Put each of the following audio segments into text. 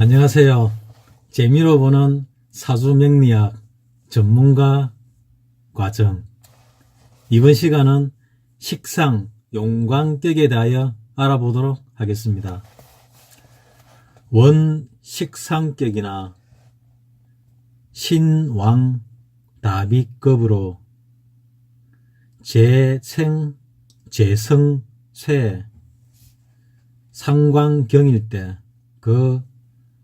안녕하세요. 재미로 보는 사주명리학 전문가 과정. 이번 시간은 식상 용광격에 대하여 알아보도록 하겠습니다. 원식상격이나 신왕 다비급으로 재생 재성 쇠 상관경일 때 그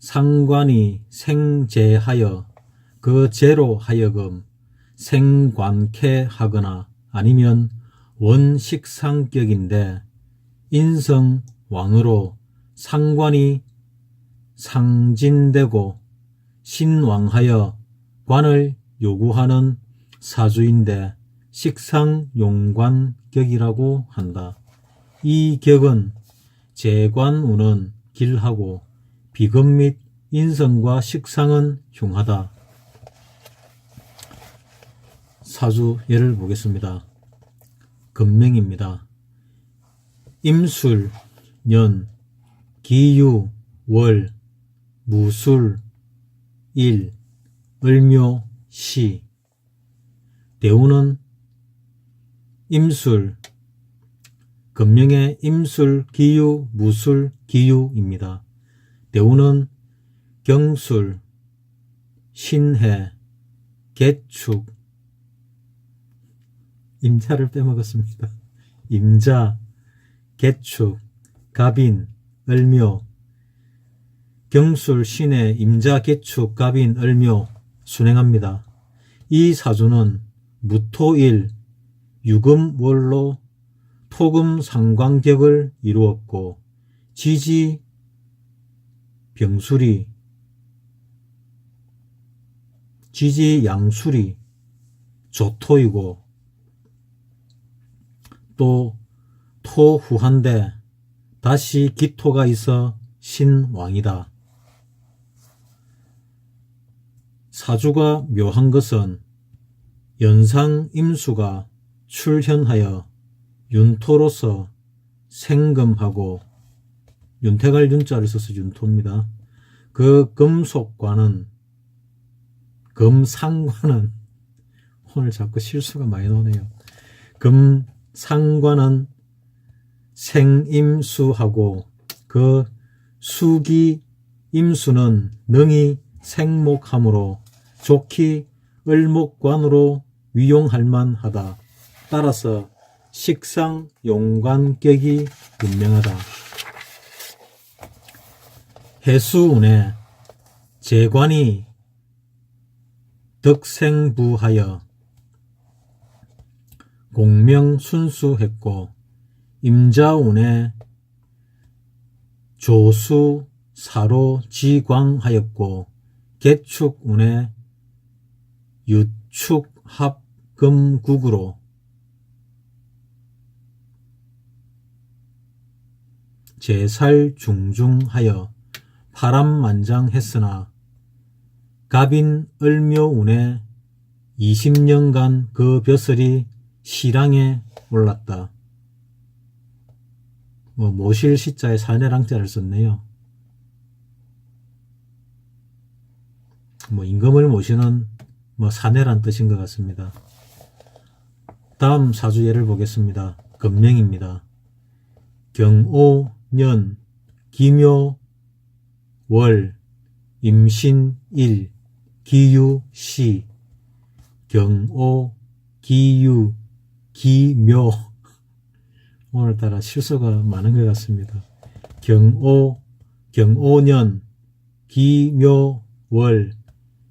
상관이 생재하여 그 재로 하여금 생관케 하거나 아니면 원식상격인데 인성 왕으로 상관이 상진되고 신왕하여 관을 요구하는 사주인데 식상용관격이라고 한다. 이 격은 재관운은 길하고 비급 및 인성과 식상은 흉하다. 사주 예를 보겠습니다. 금명입니다. 임술, 년, 기유, 월, 무술, 일, 을묘, 시. 대우는 임술, 금명의 임술, 기유, 무술, 기유입니다. 대우는 경술, 신해, 개축, 임자를 빼먹었습니다. 임자, 개축, 갑인, 을묘, 경술, 신해, 임자, 개축, 갑인, 을묘 순행합니다. 이 사주는 무토일, 유금월로 토금 상관격을 이루었고 지지 병술이 지지 양술이 조토이고 또 토후한데 다시 기토가 있어 신왕이다. 사주가 묘한 것은 연상 임수가 출현하여 윤토로서 생금하고 윤택할 윤자를 써서 윤토입니다. 그 금속과는 금상과는 오늘 자꾸 실수가 많이 나오네요. 금상과는 생임수하고 그 수기 임수는 능히 생목하므로 좋기 을목관으로 위용할 만하다. 따라서 식상 용관격이 분명하다. 해수운에 재관이 덕생부하여 공명순수했고 임자운에 조수 사로 지광하였고 개축운에 유축합금국으로 제살 중중하여 파람만장했으나 갑인 을묘운에 20년간 그 벼슬이 시랑에 올랐다. 뭐 모실 시자에 사내랑자를 썼네요. 뭐 임금을 모시는 뭐 사내란 뜻인 것 같습니다. 다음 사주 예를 보겠습니다. 금명입니다. 경오, 년, 기묘, 월, 임신, 일, 기유, 시, 경오, 기유, 기묘. 오늘따라 실수가 많은 것 같습니다. 경오, 경오년, 기묘, 월,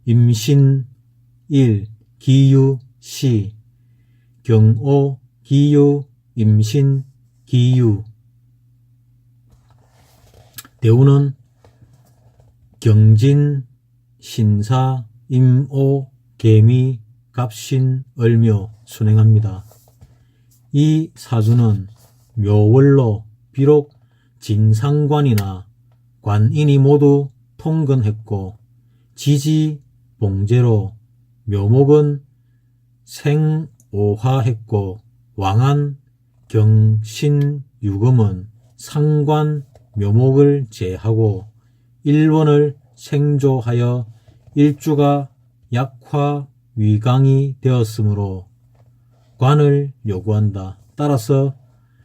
임신, 일, 기유, 시, 경오, 기유, 임신, 기유. 대우는 경진, 신사, 임오, 개미, 갑신, 을묘 순행합니다. 이 사주는 묘월로 비록 진상관이나 관인이 모두 통근했고 지지, 봉제로 묘목은 생오화했고 왕한, 경신, 유금은 상관, 묘목을 제하고 일원을 생조하여 일주가 약화 위강이 되었으므로 관을 요구한다. 따라서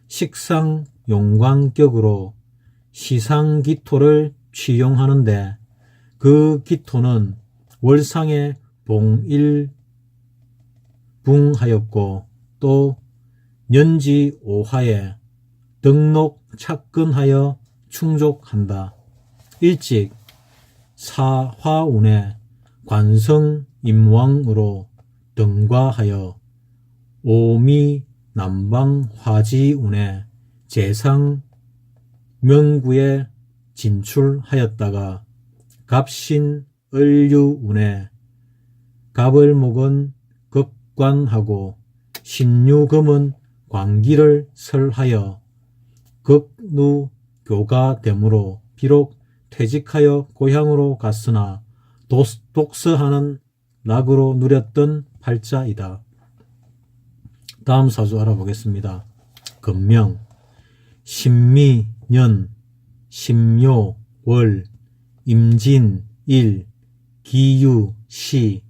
식상 용광격으로 시상 기토를 취용하는데 그 기토는 월상의 봉일 붕하였고 또 년지 오하에 등록 착근하여 충족한다. 일찍 사화운의 관성 임왕으로 등과하여 오미 남방 화지운의 재상 명구에 진출하였다가 갑신 을류운에 갑을 목은 극관하고 신유금은 광기를 설하여 극누 교가되므로 비록 퇴직하여 고향으로 갔으나 도- 독서하는 낙으로 누렸던 팔자이다. 다음 사주 알아보겠습니다. 금명, 신미, 년, 신묘, 월, 임진, 일, 기유, 시,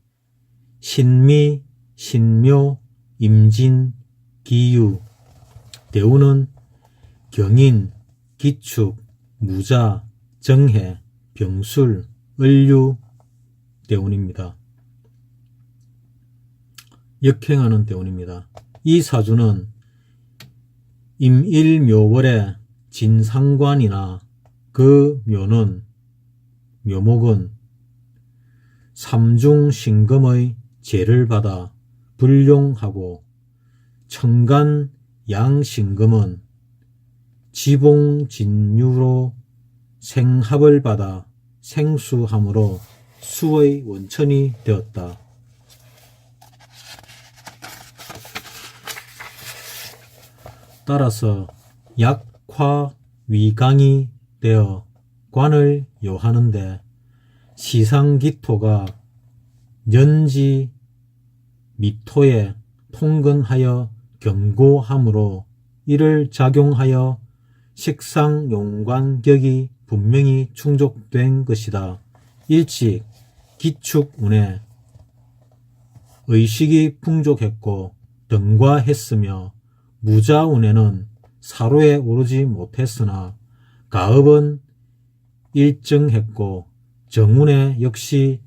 신미, 신묘, 임진, 기유. 대우는 경인, 기축, 무자, 정해, 병술, 을류 대운입니다. 역행하는 대운입니다. 이 사주는 임일묘월의 진상관이나 그 묘는 묘목은 삼중신금의 제를 받아 불용하고 청간 양신금은 지봉진유로 생합을 받아 생수함으로 수의 원천이 되었다. 따라서 약화 위강이 되어 관을 요하는데 시상기토가 연지 미토에 통근하여 경고함으로 이를 작용하여 식상용관격이 분명히 충족된 것이다. 일찍 기축 운에 의식이 풍족했고 등과했으며 무자 운에는 사로에 오르지 못했으나 가업은 일정했고 정운에 역시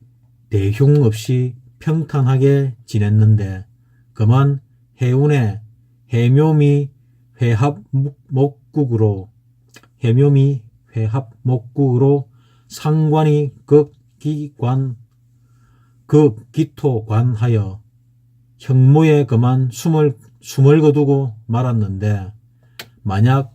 대흉 없이 평탄하게 지냈는데 그만 해운의 해묘미 회합 목국으로 해묘미 회합 목국으로 상관이 극기관 극기토관하여 형모에 그만 숨을 숨을 거두고 말았는데 만약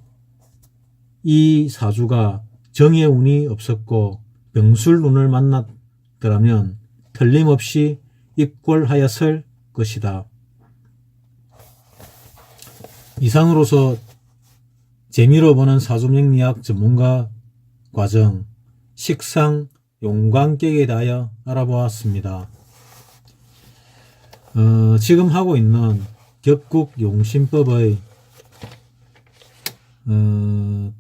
이 사주가 정의 운이 없었고 병술 운을 만났더라면 틀림없이 입골하였을 것이다. 이상으로서 재미로 보는 사주명리학 전문가 과정 식상 용광격에 대하여 알아보았습니다. 어, 지금 하고 있는 격국 용신법의 어,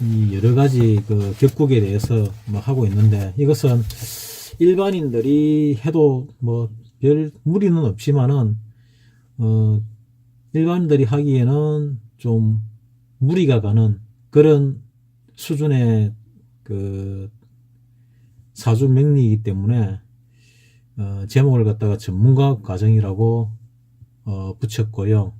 이 여러 가지 그 격국에 대해서 뭐 하고 있는데 이것은 일반인들이 해도 뭐 별 무리는 없지만은 어, 일반인들이 하기에는 좀 무리가 가는 그런 수준의 그 사주 명리이기 때문에 어, 제목을 갖다가 전문가 과정이라고 어, 붙였고요.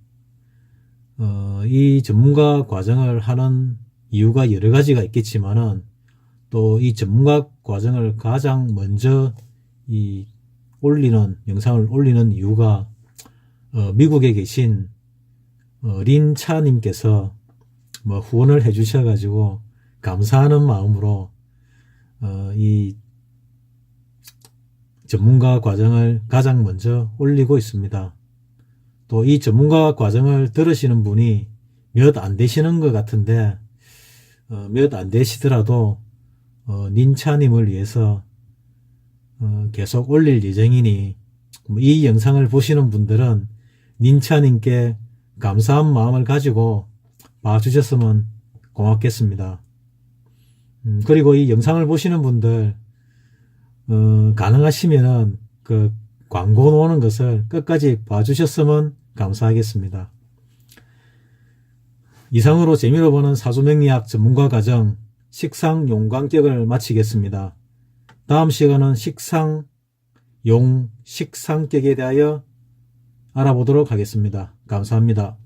어, 이 전문가 과정을 하는 이유가 여러 가지가 있겠지만은 또 이 전문가 과정을 가장 먼저 이 올리는 영상을 올리는 이유가 어, 미국에 계신 어, 린차님께서 뭐 후원을 해주셔가지고 감사하는 마음으로 어, 이 전문가 과정을 가장 먼저 올리고 있습니다. 또 이 전문가 과정을 들으시는 분이 몇 안 되시는 것 같은데 어, 몇 안 되시더라도 어, 닌차님을 위해서 어, 계속 올릴 예정이니 뭐이 영상을 보시는 분들은 닌차님께 감사한 마음을 가지고 봐주셨으면 고맙겠습니다. 음, 그리고 이 영상을 보시는 분들, 어, 가능하시면은 그 광고 나오는 것을 끝까지 봐주셨으면 감사하겠습니다. 이상으로 재미로 보는 사주명리학 전문가 과정 식상 용광격을 마치겠습니다. 다음 시간은 식상 용 식상격에 대하여 알아보도록 하겠습니다. 감사합니다.